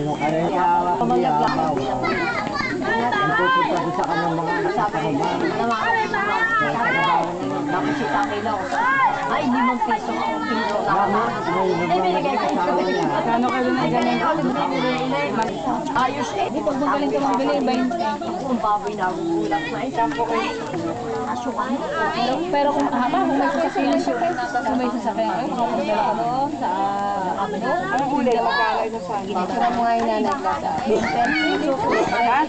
Ay, nagay sa Bastin. Alam mo magkano ang per peraso? Sabi ko 150. Ah. Piso daw ay hindi na ako. Ano kaya niya, Pamagyak lang niya, ang. Pupunta ko sa kanyang mga ko, Tapos si Taki lang. Ay, limang piso ako kilo lang. Eh, binigay ko sa Kano ka doon ay ganyan? Ayos eh. Di pag magaling ka magbili, 20. Kung baboy na na eh. Sampo ko eh. Asukan. Pero kung haba, kung may sasakyan kung may sasakyan, ay, makapunta ka doon sa ano? Ang huli, magkala ito sa mo nga yung nanay ka sa